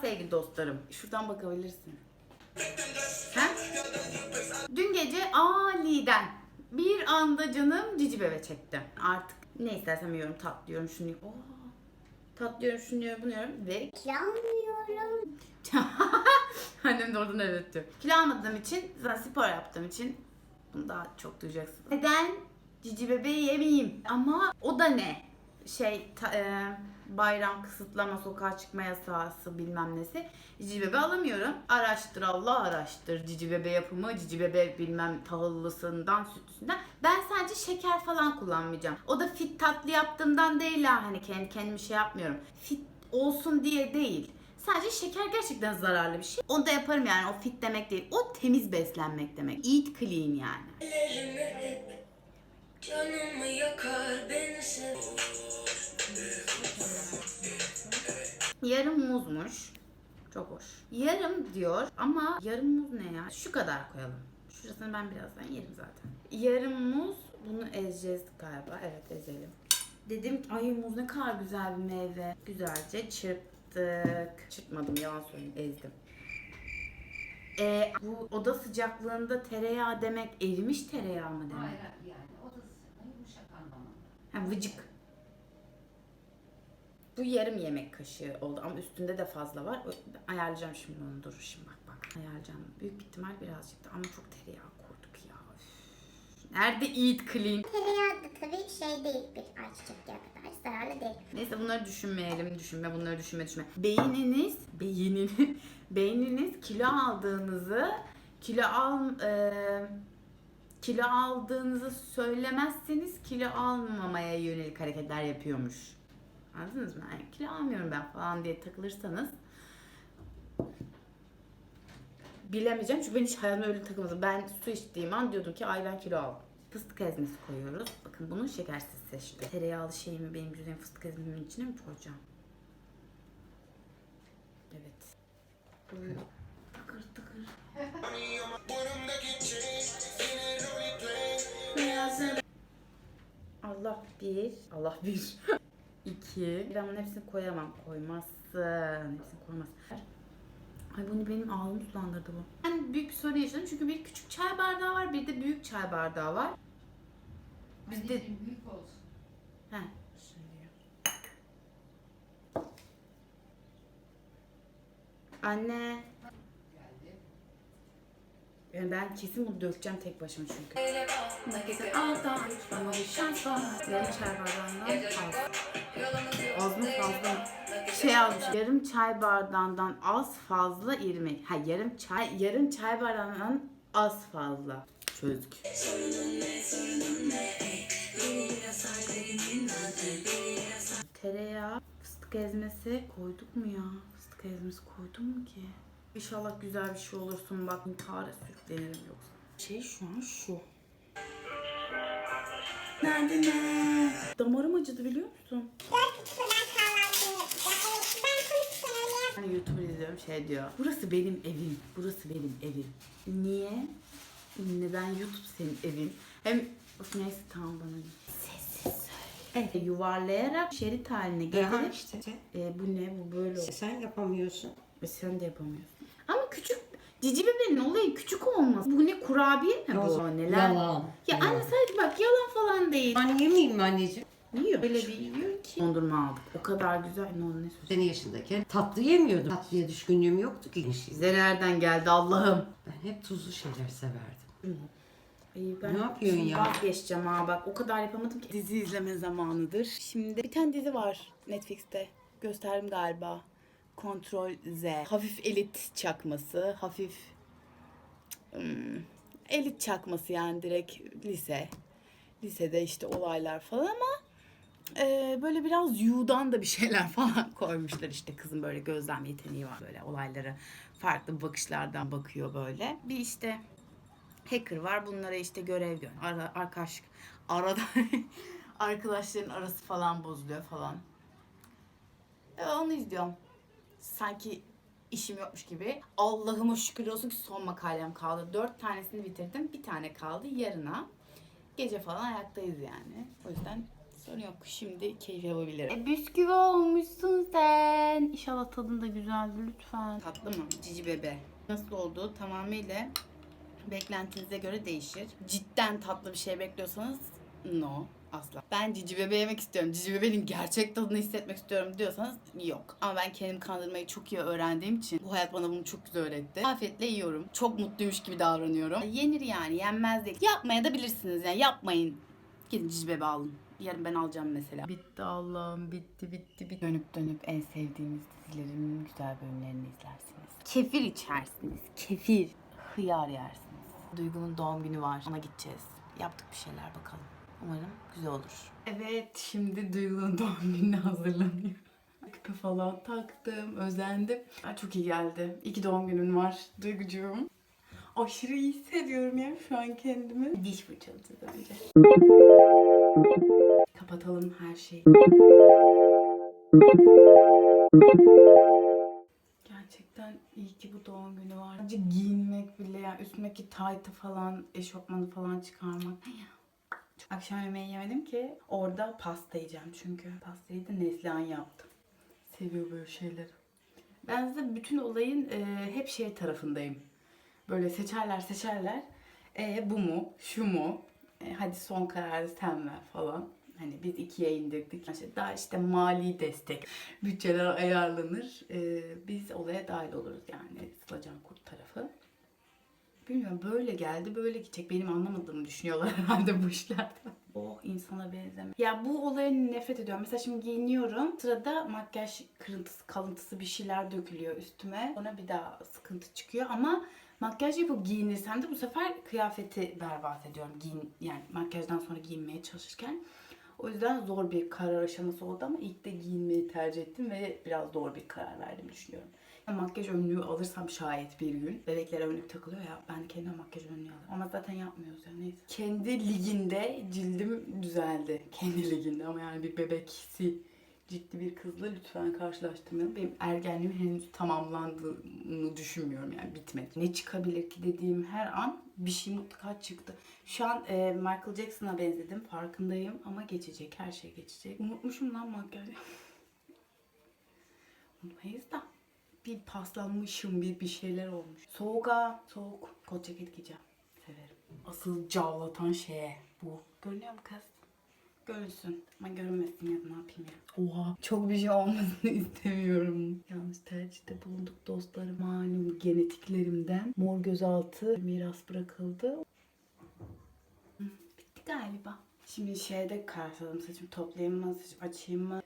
sevgili dostlarım. Şuradan bakabilirsin. Ha? Dün gece aniden bir anda canım cici bebe çekti. Artık ne istersem yiyorum, tatlıyorum, şunu. Oo, tatlıyorum, şunu yiyorum, bunu yiyorum ve Kilo almıyorum. Annem de oradan diyor. Kilo almadığım için, zaten spor yaptığım için bunu daha çok duyacaksın. Neden cici bebeği yemeyeyim? Ama o da ne? Şey, ta- e, bayram kısıtlama, sokağa çıkma yasası bilmem nesi. Cici bebe alamıyorum. Araştır Allah araştır. Cici bebe yapımı, cici bebe bilmem tahıllısından, sütlüsünden. Ben sadece şeker falan kullanmayacağım. O da fit tatlı yaptığımdan değil ha. Hani kendi kendime şey yapmıyorum. Fit olsun diye değil. Sadece şeker gerçekten zararlı bir şey. Onu da yaparım yani. O fit demek değil. O temiz beslenmek demek. Eat clean yani. Canımı yakar beni sev Yarım muzmuş. Çok hoş. Yarım diyor ama yarım muz ne ya? Şu kadar koyalım. Şurasını ben birazdan yerim zaten. Yarım muz. Bunu ezeceğiz galiba. Evet ezelim. Dedim ki ay muz ne kadar güzel bir meyve. Güzelce çırptık. Çırpmadım yalan söyleyeyim ezdim. E, bu oda sıcaklığında tereyağı demek erimiş tereyağı mı demek? Hayır yani o da sana yumuşak anlamında. Ha, vıcık. Bu yarım yemek kaşığı oldu ama üstünde de fazla var. Ayarlayacağım şimdi onu dur şimdi bak bak. Ayarlayacağım. Büyük ihtimal birazcık da ama çok tereyağı koyduk ya. Üf. Nerede eat clean? Tereyağı da tabii şey değil bir ayçiçek yağı kadar zararlı değil. Neyse bunları düşünmeyelim, düşünme, bunları düşünme, düşünme. Beyniniz, beyniniz, beyniniz kilo aldığınızı, kilo al, e, kilo aldığınızı söylemezseniz kilo almamaya yönelik hareketler yapıyormuş. Anladınız mı? Yani kilo almıyorum ben falan diye takılırsanız bilemeyeceğim çünkü ben hiç hayatımda öyle takılmadım. Ben su içtiğim an diyordum ki ay ben kilo aldım. Fıstık ezmesi koyuyoruz. Bakın bunu şekersiz seçtim. Tereyağlı şeyimi benim güzel fıstık ezmemin içine mi koyacağım? Evet. Böyle tıkır Allah bir. Allah bir. İki. Ben bunun hepsini koyamam. Koymazsın. Hepsini koymazsın. Ay bunu benim ağzım sulandırdı bu. Ben büyük bir sorun yaşadım çünkü bir küçük çay bardağı var bir de büyük çay bardağı var. Bizde... Büyük olsun. He. Anne. Yani ben kesin bunu dökeceğim tek başıma çünkü. Herkese aldan bana bir şans var. Yarım çay bardağından az. Az mı fazla? Şey almış. Yarım çay bardağından az fazla irmik. Ha yarım çay yarım çay bardağından az fazla. Çözdük. Tereyağı, fıstık ezmesi koyduk mu ya? Fıstık ezmesi koydum mu ki? İnşallah güzel bir şey olursun bak intihara sürüklenirim yoksa. Şey şu an şu. Nerede ne? Damarım acıdı biliyor musun? Hani YouTube izliyorum şey diyor. Burası benim evim. Burası benim evim. Niye? Neden YouTube senin evin? Hem of neyse tamam bana. Sessiz söyle. Evet, yuvarlayarak şerit haline Aha getirip işte. e, bu ne bu böyle oldu. Sen yapamıyorsun. Ve sen de yapamıyorsun. Küçük cici bebeğin olayı küçük olması. Bu ne kurabiye mi bu? Yalan. Neler? Yalan. Ya Yalan. anne sadece bak yalan falan değil. Ben yemeyeyim mi anneciğim? Yiyor. Öyle bir yiyor ki. Dondurma aldık. O kadar güzel. Ne oldu ne söylüyorsun? Senin yaşındayken tatlı yemiyordum. Tatlıya düşkünlüğüm yoktu ki. Bize nereden geldi Allah'ım? Ben hep tuzlu şeyler severdim. İyi, ben Ne yapıyorsun ya? Vazgeçeceğim ha bak o kadar yapamadım ki. Dizi izleme zamanıdır. Şimdi bir tane dizi var Netflix'te. Gösterdim galiba. Kontrol Z. Hafif elit çakması. Hafif hmm, elit çakması yani direkt lise. Lisede işte olaylar falan ama e, böyle biraz yu'dan da bir şeyler falan koymuşlar işte kızın böyle gözlem yeteneği var böyle olayları farklı bakışlardan bakıyor böyle. Bir işte hacker var. Bunlara işte görev gör. Ara, arkadaş arada arkadaşların arası falan bozuluyor falan. E, onu izliyorum. Sanki işim yokmuş gibi. Allah'ıma şükür olsun ki son makalem kaldı. Dört tanesini bitirdim. Bir tane kaldı yarına. Gece falan ayaktayız yani. O yüzden Sorun yok. Şimdi keyif yapabilirim. E, bisküvi olmuşsun sen. İnşallah tadın da güzeldi lütfen. Tatlı mı? Cici bebe. Nasıl olduğu tamamıyla beklentinize göre değişir. Cidden tatlı bir şey bekliyorsanız no. Asla. Ben cici bebe yemek istiyorum. Cici bebenin gerçek tadını hissetmek istiyorum diyorsanız yok. Ama ben kendimi kandırmayı çok iyi öğrendiğim için bu hayat bana bunu çok güzel öğretti. Afiyetle yiyorum. Çok mutluymuş gibi davranıyorum. Yenir yani. Yenmez değil. Yapmaya da bilirsiniz yani. Yapmayın. Gidin cici bebe alın. Yarın ben alacağım mesela. Bitti Allah'ım bitti bitti bitti. Dönüp dönüp en sevdiğimiz dizilerin güzel bölümlerini izlersiniz. Kefir içersiniz. Kefir. Hıyar yersiniz. Duygu'nun doğum günü var. Ona gideceğiz. Yaptık bir şeyler bakalım. Umarım güzel olur. Evet şimdi Duygu'nun doğum gününe hazırlanıyor. Küpe falan taktım, özendim. Ay, çok iyi geldi. İyi ki doğum günün var Duygucuğum. Aşırı iyi hissediyorum ya şu an kendimi. Diş fırçalayacağız önce. Kapatalım her şeyi. Gerçekten iyi ki bu doğum günü var. Sadece giyinmek bile yani üstümdeki taytı falan, eşofmanı falan çıkarmak. Akşam yemeği yemedim ki orada pasta yiyeceğim çünkü. Pastayı da Neslihan yaptı. Seviyor böyle şeyleri. Ben size bütün olayın e, hep şey tarafındayım. Böyle seçerler seçerler. E, bu mu? Şu mu? E, hadi son kararı sen ver falan. Hani biz ikiye indirdik. İşte daha işte mali destek, bütçeler ayarlanır. E, biz olaya dahil oluruz yani Sılacan Kurt tarafı. Bilmiyorum böyle geldi böyle gidecek. Benim anlamadığımı düşünüyorlar herhalde bu işlerde. O insana benzemiyor. Ya bu olaya nefret ediyorum. Mesela şimdi giyiniyorum. Sırada makyaj kırıntısı, kalıntısı bir şeyler dökülüyor üstüme. Sonra bir daha sıkıntı çıkıyor ama makyaj yapıp giyinirsem de bu sefer kıyafeti berbat ediyorum. Giyin, yani makyajdan sonra giyinmeye çalışırken. O yüzden zor bir karar aşaması oldu ama ilk de giyinmeyi tercih ettim ve biraz doğru bir karar verdim düşünüyorum. Makyaj önlüğü alırsam şayet bir gün. Bebeklere önlük takılıyor ya ben kendime makyaj önlüğü alırım. Ama zaten yapmıyoruz ya neyse. Kendi liginde cildim düzeldi. Kendi liginde ama yani bir bebeksi ciddi bir kızla lütfen karşılaştırmayalım. Benim ergenliğim henüz tamamlandığını düşünmüyorum yani bitmedi. Ne çıkabilir ki dediğim her an bir şey mutlaka çıktı. Şu an e, Michael Jackson'a benzedim farkındayım ama geçecek her şey geçecek. Unutmuşum lan makyaj. Unutmayız da bir paslanmışım, bir bir şeyler olmuş. Soğuk ha, soğuk. Kot ceket giyeceğim. Severim. Asıl cavlatan şeye bu. Görünüyor mu kız? Görünsün. Ama görünmesin ya ne yapayım ya. Oha. Çok bir şey olmasını istemiyorum. Yanlış tercihte bulunduk dostlarım. Malum genetiklerimden mor gözaltı miras bırakıldı. Bitti galiba. Şimdi şeyde karşıladım saçımı toplayayım mı, saçımı açayım mı?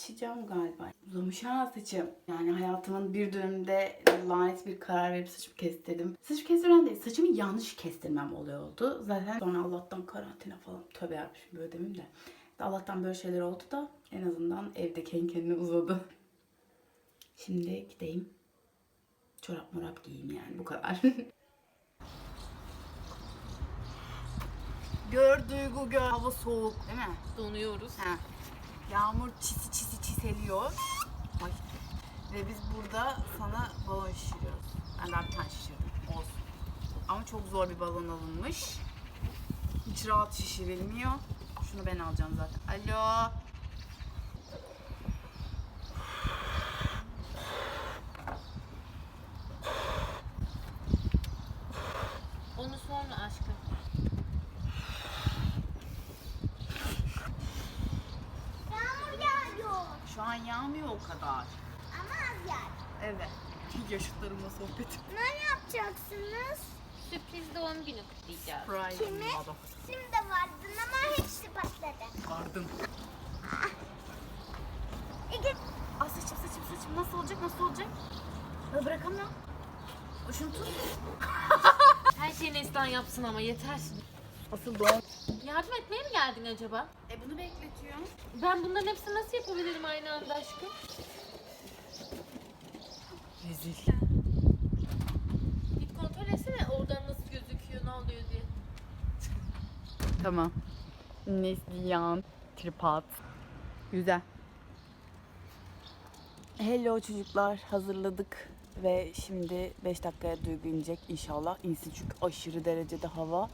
Açacağım galiba. Uzamış ha saçım. Yani hayatımın bir döneminde lanet bir karar verip saçımı kestirdim. Saçımı kestirmem değil, saçımı yanlış kestirmem oluyor oldu. Zaten sonra Allah'tan karantina falan. Tövbe yapmışım böyle demeyeyim de. Allah'tan böyle şeyler oldu da en azından evde kendi kendine uzadı. Şimdi gideyim. Çorap morap giyeyim yani bu kadar. gör duygu gör. Hava soğuk değil mi? Donuyoruz. Ha. Yağmur çisi çisi çiseliyor. Ay. Ve biz burada sana balon şişiriyoruz. Ben daha bir tane şişirdim. Olsun. Ama çok zor bir balon alınmış. Hiç rahat şişirilmiyor. Şunu ben alacağım zaten. Alo. Onu sonra aşkım. Yağmur yağıyor. Şu an yağmıyor o kadar. Ama az yağ. Evet. Yaşıtlarımla sohbetim. Ne yapacaksınız? Sürpriz doğum günü kutlayacağız. Friday Kimi? Şimdi vardın ama hepsi patladı. Vardım. İki Ay saçım saçım saçım nasıl olacak nasıl olacak? Ya bırakamıyorum. Şunu tut. Her şeyi Neslihan yapsın ama yeter. Asıl doğum. Yardım etmeye mi geldin acaba? E bunu bekletiyor. Ben bunların hepsini nasıl yapabilirim aynı anda aşkım? Rezil. Git kontrol etsene oradan nasıl gözüküyor, ne oluyor diye. Tamam. Neslihan tripod. Güzel. Hello çocuklar hazırladık ve şimdi 5 dakikaya Duygu inecek inşallah. İnsin çünkü aşırı derecede hava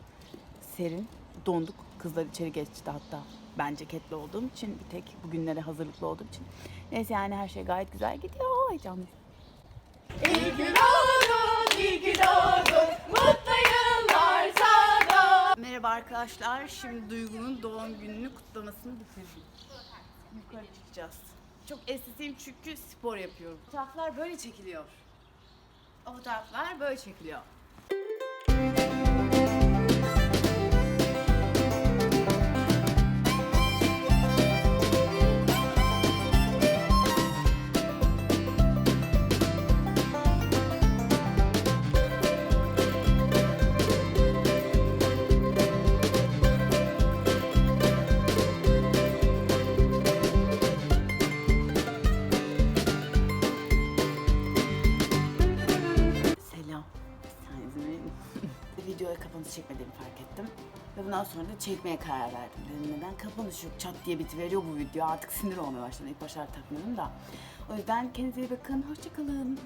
serin. Donduk. Kızlar içeri geçti hatta. Ben ceketli olduğum için bir tek bugünlere hazırlıklı olduğum için. Neyse yani her şey gayet güzel gidiyor. Heyecanlıyım. İyi ki doğdun, iyi ki doğdun, mutlu yıllar sana. Merhaba arkadaşlar, şimdi Duygu'nun doğum gününü kutlamasını bitirdik. Yukarı çıkacağız. Çok estetik çünkü spor yapıyorum. Fotoğraflar böyle çekiliyor. O fotoğraflar böyle çekiliyor. Çekmediğimi fark ettim. Ve bundan sonra da çekmeye karar verdim. Dedim neden kapanış yok? Çat diye bitiveriyor bu video. Artık sinir olmaya başladı. İlk başlar takmıyordum da. O yüzden kendinize iyi bakın. Hoşçakalın.